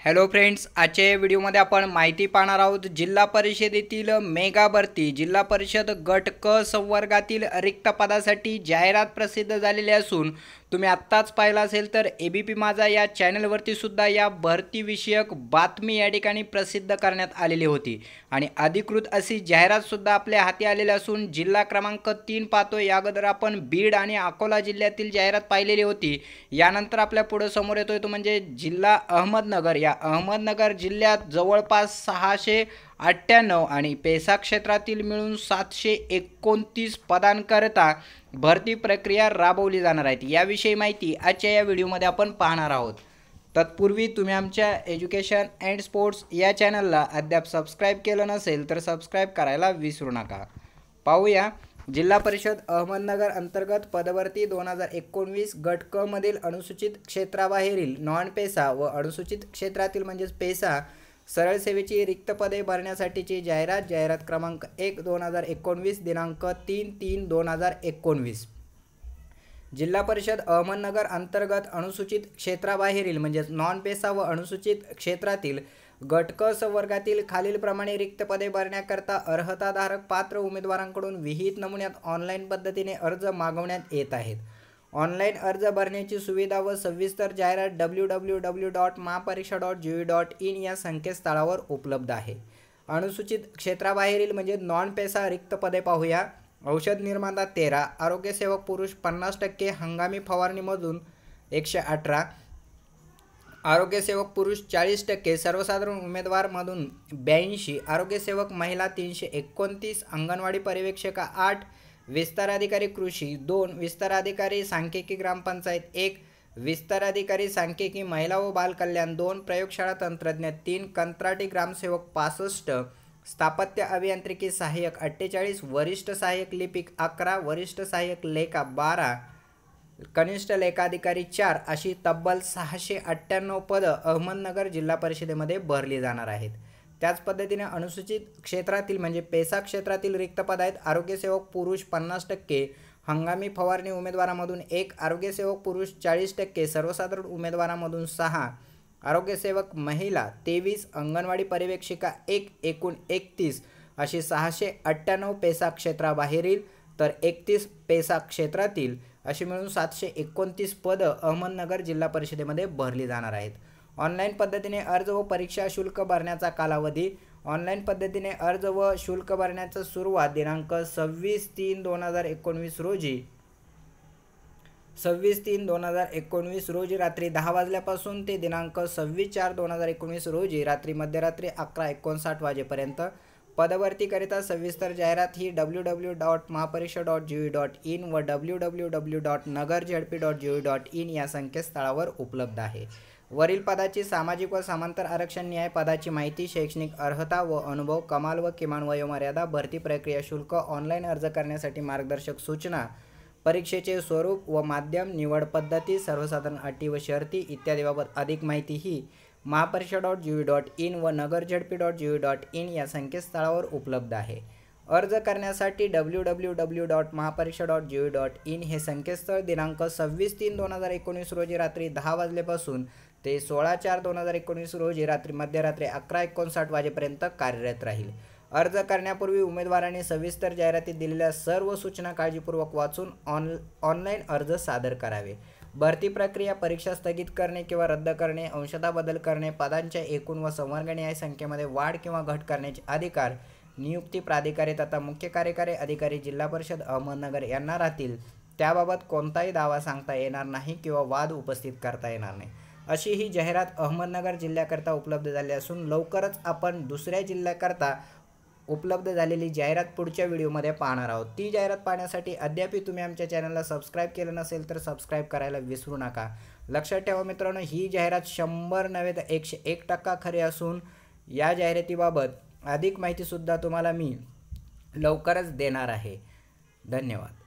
Hello friends आजच्या या व्हिडिओमध्ये आपण माहिती पाहणार आहोत जिल्हा परिषदेतील मेगा भरती. जिल्हा परिषद गट क संवर्गातील रिक्त पदासाठी जाहिरात प्रसिद्ध झालेली असून तुम्ही आत्ताच पाहिला असेल तर ए बी पी माझा या चॅनलवरती सुद्धा या भरतीविषयक बातमी या ठिकाणी प्रसिद्ध करण्यात आलेली होती. आणि अधिकृत अशी जाहिरातसुद्धा आपल्या हाती आलेली असून जिल्हा क्रमांक तीन पाहतो या अगोदर आपण बीड आणि अकोला जिल्ह्यातील जाहिरात पाहिलेली होती. यानंतर आपल्या पुढं समोर येतोय तो म्हणजे जिल्हा अहमदनगर. या अहमदनगर जिल्ह्यात जवळपास सहाशे अठ्ठ्याण्णव आणि पेसा क्षेत्रातील मिळून सातशे एकोणतीस पदांकरता भरती प्रक्रिया राबवली जाणार आहेत. याविषयी माहिती आजच्या या व्हिडिओमध्ये आपण पाहणार आहोत. तत्पूर्वी तुम्ही आमच्या एज्युकेशन अँड स्पोर्ट्स या चॅनलला अद्याप सबस्क्राईब केलं नसेल तर सबस्क्राईब करायला विसरू नका. पाहूया. जिल्हा परिषद अहमदनगर अंतर्गत पदभरती दोन हजार एकोणवीस गट क मधील अनुसूचित क्षेत्राबाहेरील नॉन पेसा व अनुसूचित क्षेत्रातील म्हणजेच पेसा सरळ सेवेची रिक्त पदे भरण्यासाठीची जाहिरात जाहिरात क्रमांक एक दोन हजार एकोणवीस दिनांक तीन तीन दोन हजार एकोणवीस. जिल्हा परिषद अहमदनगर अंतर्गत अनुसूचित क्षेत्राबाहेरील म्हणजेच नॉन पेसा व अनुसूचित क्षेत्रातील गटकस वर्गातील खालीलप्रमाणे रिक्त पदे भरण्याकरता अर्हताधारक पात्र उमेदवारांकडून विहित नमुन्यात ऑनलाईन पद्धतीने अर्ज मागवण्यात येत आहेत. ऑनलाईन अर्ज भरण्याची सुविधा व सविस्तर जाहिरात W W W dot Mahapariksha dot G dot in या संकेतस्थळावर उपलब्ध आहे. अनुसूचित क्षेत्राबाहेरील म्हणजे नॉन पेसा रिक्त पदे पाहूया. औषध निर्माता तेरा आरोग्यसेवक पुरुष पन्नास टक्के हंगामी फवारणीमधून एकशे अठरा आरोग्यसेवक पुरुष चाळीस टक्के सर्वसाधारण उमेदवारमधून ब्याऐंशी आरोग्यसेवक महिला तीनशे एकोणतीस अंगणवाडी पर्यवेक्षका आठ विस्तार अधिकारी कृषी दोन विस्तार अधिकारी सांख्यिकी ग्रामपंचायत एक विस्तार अधिकारी सांख्यिकी महिला व बालकल्याण दोन प्रयोगशाळा तंत्रज्ञ तीन कंत्राटी ग्रामसेवक पासष्ट स्थापत्य अभियांत्रिकी सहाय्यक अठ्ठेचाळीस वरिष्ठ सहाय्यक लिपिक अकरा वरिष्ठ सहाय्यक लेखा बारा कनिष्ठ लेखाधिकारी चार अशी तब्बल सहाशे अठ्ठ्याण्णव पदं अहमदनगर जिल्हा परिषदेमध्ये भरली जाणार आहेत. त्याच पद्धतीने अनुसूचित क्षेत्रातील म्हणजे पेसा क्षेत्रातील रिक्त पद आहेत आरोग्यसेवक पुरुष पन्नास टक्के हंगामी फवारणी उमेदवारामधून एक आरोग्यसेवक पुरुष चाळीस टक्के सर्वसाधारण उमेदवारामधून सहा आरोग्यसेवक महिला तेवीस अंगणवाडी पर्यवेक्षिका एक एकूण एकतीस अशी सहाशे अठ्ठ्याण्णव पेसा क्षेत्राबाहेरील तर एकतीस पेसा क्षेत्रातील अशी मिळून सातशे एकोणतीस पदं अहमदनगर जिल्हा परिषदेमध्ये भरली जाणार आहेत. ऑनलाईन पद्धतीने अर्ज व परीक्षा शुल्क भरण्याचा कालावधी. ऑनलाईन पद्धतीने अर्ज व शुल्क भरण्याचा सुरुवात दिनांक सव्वीस तीन दोन हजार एकोणवीस रोजी. सव्वीस तीन दोन हजार एकोणवीस रोजी रात्री दहा वाजल्यापासून ते दिनांक सव्वीस चार दोन हजार एकोणवीस रोजी रात्री मध्यरात्री अकरा एकोणसाठ वाजेपर्यंत. पदभरतीकरिता सविस्तर जाहिरात ही W W dot Mahapariksha dot G V dot in व W W W dot Nagar ZP dot G V dot in या संकेतस्थळावर उपलब्ध आहे. वरील पदाची सामाजिक व समांतर आरक्षण न्याय पदाची माहिती शैक्षणिक अर्हता व अनुभव कमाल व किमान वयोमर्यादा भरती प्रक्रिया शुल्क ऑनलाईन अर्ज करण्यासाठी मार्गदर्शक सूचना परीक्षेचे स्वरूप व माध्यम निवड पद्धती सर्वसाधारण अटी व शर्ती इत्यादीबाबत अधिक माहिती ही Mahapariksha dot G V dot in व Nagar ZP dot G V dot in या संकेतस्थळावर उपलब्ध आहे. अर्ज करण्यासाठी W W W dot Mahapariksha dot G V dot in हे संकेतस्थळ दिनांक सव्वीस तीन दोन हजार एकोणीस रोजी रात्री दहा वाजल्यापासून ते सोळा चार दोन हजार एकोणीस रोजी रात्री मध्यरात्री अकरा एकोणसाठ वाजेपर्यंत कार्यरत राहील. अर्ज करण्यापूर्वी उमेदवारांनी सविस्तर जाहिरातीत दिलेल्या सर्व सूचना काळजीपूर्वक वाचून ऑन ऑनलाईन अर्ज सादर करावे. भरती प्रक्रिया परीक्षा स्थगित करणे किंवा रद्द करणे अंशता बदल करणे पदांच्या एकूण व संवर्गणीय संख्येमध्ये वाढ किंवा घट करण्याचे अधिकार नियुक्ती प्राधिकारी तथा मुख्य कार्यकारी अधिकारी जिल्हा परिषद अहमदनगर यांना राहतील. त्याबाबत कोणताही दावा सांगता येणार नाही किंवा वाद उपस्थित करता येणार नाही. अशी ही जाहिरात अहमदनगर जिल्ह्याकरता उपलब्ध झाली असून लवकरच आपण दुसऱ्या जिल्ह्याकरता उपलब्ध झालेली जाहिरात पुढच्या व्हिडिओमध्ये पाहणार आहोत. ती जाहिरात पाहण्यासाठी अद्यापही तुम्ही आमच्या चॅनलला सबस्क्राईब केलं नसेल तर सबस्क्राईब करायला विसरू नका. लक्षात ठेवा मित्रांनो ही जाहिरात शंभर नव्हे तर एकशे एक टक्का खरी असून या जाहिरातीबाबत अधिक माहितीसुद्धा तुम्हाला मी लवकरच देणार आहे. धन्यवाद.